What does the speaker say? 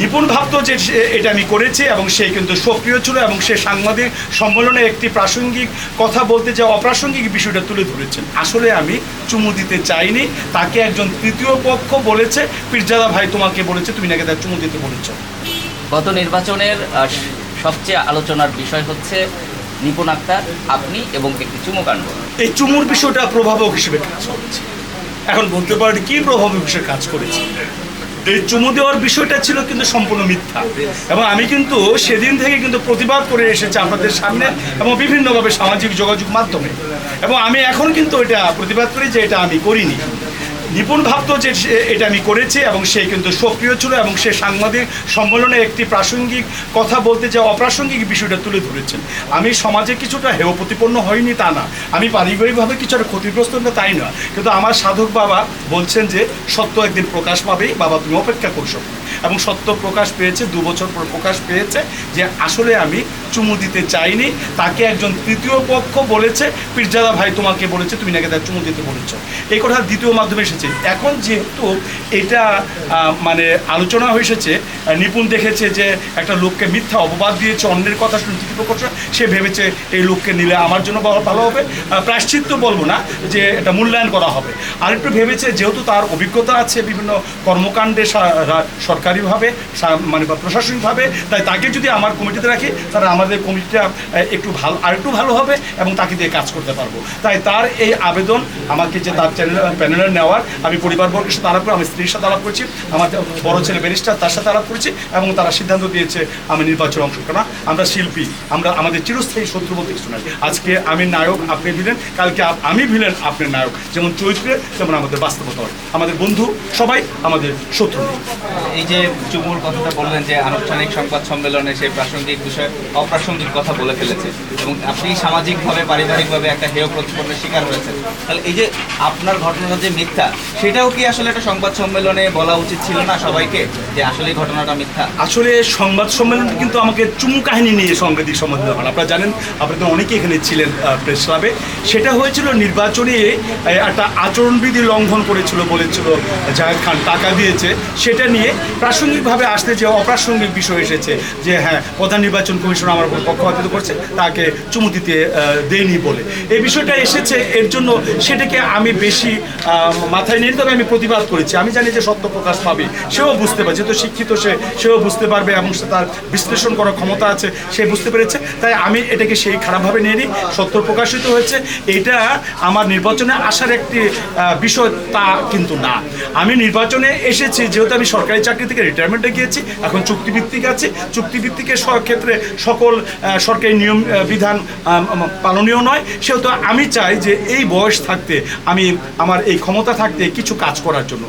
নিপুণ ভাবতো যে এটা আমি করেছি এবং সে কিন্তু সক্রিয় ছিল এবং সে সাংবাদিক সম্মেলনে একটি প্রাসঙ্গিক কথা বলতে যে অপ্রাসঙ্গিক বিষয়টা তুলে ধরেছেন। আসলে আমি চুমু দিতে চাইনি তাকে একজন তৃতীয় পক্ষ বলেছে পীরজাদা ভাই তোমাকে বলেছে তুমি নাকি তার চুমু দিতে বলেছ। গত নির্বাচনের সবচেয়ে আলোচনার বিষয় হচ্ছে নিপুণ আক্তার আপনি এবং একটি চুমুকাণ্ড এই চুমুর বিষয়টা প্রভাবক হিসেবে কাজ করেছে। এখন বলতে পারেন কি প্রভাবক হিসেবে কাজ করেছে? এই চুমু দেওয়ার বিষয়টা ছিল কিন্তু সম্পূর্ণ মিথ্যা। এবং আমি কিন্তু সেদিন থেকে কিন্তু প্রতিবাদ করে এসেছি আপনাদের সামনে এবং বিভিন্নভাবে সামাজিক যোগাযোগ মাধ্যমে। এবং আমি এখন কিন্তু এটা প্রতিবাদ করি যে এটা আমি করিনি। নিপুণ ভাবত যে এটা আমি করেছি এবং সে কিন্তু সক্রিয় ছিল এবং সে সাংবাদিক সম্মেলনে একটি প্রাসঙ্গিক কথা বলতে যে অপ্রাসঙ্গিক বিষয়টা তুলে ধরেছেন। আমি সমাজে কিছুটা হেয় প্রতিপন্ন হয়নি তা না। আমি পারিবারিকভাবে কিছুটা ক্ষতিগ্রস্ত না তাই না কিন্তু আমার সাধক বাবা বলছেন যে সত্য একদিন প্রকাশ পাবেই বাবা তুমি অপেক্ষা করছ এবং সত্য প্রকাশ পেয়েছে, দু বছর পর প্রকাশ পেয়েছে যে আসলে আমি চুমু দিতে চাইনি। তাকে একজন তৃতীয় পক্ষ বলেছে, পীরজাদা ভাই তোমাকে বলেছে, তুমি নাকি তার চুমু দিতে বলেছ। এই কথা দ্বিতীয় মাধ্যমে এসেছে। এখন যেহেতু এটা মানে আলোচনা হয়েছে নিপুণ দেখেছে যে একটা লোককে মিথ্যা অপবাদ দিয়েছে, অন্যের কথা শুনে তৃতীয় পক্ষ সে ভেবেছে এই লোককে নিলে আমার জন্য ভালো- হবে। প্রায়শ্চিত্ত বলব না যে এটা মূল্যায়ন করা হবে। আরেকটু ভেবেছে যেহেতু তার অভিজ্ঞতা আছে বিভিন্ন কর্মকাণ্ডে সা- রা- সরকারিভাবে মানে বা প্রশাসনিকভাবে, তাই তাকে যদি আমার কমিটিতে রাখি, তাহলে আমাদের কমিটিটা একটু ভালো আর একটু ভালো হবে এবং তাকে দিয়ে কাজ করতে পারব। তাই তার এই আবেদন আমাকে যে তার চ্যানেল প্যানেলে নেওয়ার, আমি পরিবারবর্গের সাথে আলাপ করে, আমি স্ত্রীর সাথে আলাপ করেছি, আমার বড় ছেলে ব্যারিস্টার তার সাথে আলাপ করেছি এবং তারা সিদ্ধান্ত দিয়েছে আমি নির্বাচনে অংশগ্রহণ না আমরা শিল্পী, আমরা আমাদের চিরস্থায়ী শত্রু বলতে কিছু নাই। আজকে আমি নায়ক, আপনি ভিলেন, কালকে আমি ভিলেন, আপনি নায়ক। যেমন চরিত্রে, তেমন আমাদের বাস্তবতা হয়। আমাদের বন্ধু সবাই আমাদের শত্রু। এই যে চুমুর কথাটা বললেন যে আনুষ্ঠানিক সংবাদ সম্মেলনে সেই প্রাসঙ্গিক বিষয়ে অপ্রাসঙ্গিক কথা বলে ফেলেছে এবং আপনি সামাজিকভাবে, পারিবারিকভাবে একটা হেয় প্রতিপন্নের শিকার হয়েছেন। তাহলে এই যে আপনার ঘটনাটা যে মিথ্যা, সেটাও কি আসলে একটা সংবাদ সম্মেলনে বলা উচিত ছিল না সবাইকে যে আসলে ঘটনাটা মিথ্যা? আসলে সংবাদ সম্মেলন কিন্তু আমাকে চুমু কাহিনী নিয়ে সাংবাদিক সম্মেলন হয় আপনারা জানেন আপনারা তো অনেকে এখানে ছিলেন প্রেস ক্লাবে। সেটা হয়েছিল নির্বাচনে একটা আচরণবিধি লঙ্ঘন করেছিল বলেছিল জাহেদ খান, টাকা দিয়েছে। সেটা নিয়ে প্রাসঙ্গিকভাবে আসতে যে অপ্রাসঙ্গিক বিষয় এসেছে, যে হ্যাঁ প্রধান নির্বাচন কমিশন আমার উপর পক্ষপাতিত করছে, তাকে চুমু দিতে দেয়নি বলে। এই বিষয়টা এসেছে, এর জন্য সেটাকে আমি বেশি মাথায় নিয়ে, তবে আমি প্রতিবাদ করেছি। আমি জানি যে সত্য প্রকাশ পাবে, সেও বুঝতে পারে যেহেতু শিক্ষিত সে, সেও বুঝতে পারবে এবং সে তার বিশ্লেষণ করার ক্ষমতা আছে, সে বুঝতে পেরেছে। তাই আমি এটাকে সেই খারাপভাবে নিয়ে নিই, সত্য প্রকাশিত হয়েছে। এটা আমার নির্বাচনে আসার একটি বিষয় তা কিন্তু না। আমি নির্বাচনে এসেছি, যেহেতু আমি সরকারি চাকরি থেকে রিটায়ারমেন্টে গিয়েছি, এখন চুক্তিভিত্তিক আছে। চুক্তিভিত্তিকে ক্ষেত্রে সকল সরকারি নিয়ম বিধান পালনীয় নয়। সেহেতু আমি চাই যে এই বয়স থাকতে আমি আমার এই ক্ষমতা থাকতে কিছু কাজ করার জন্য।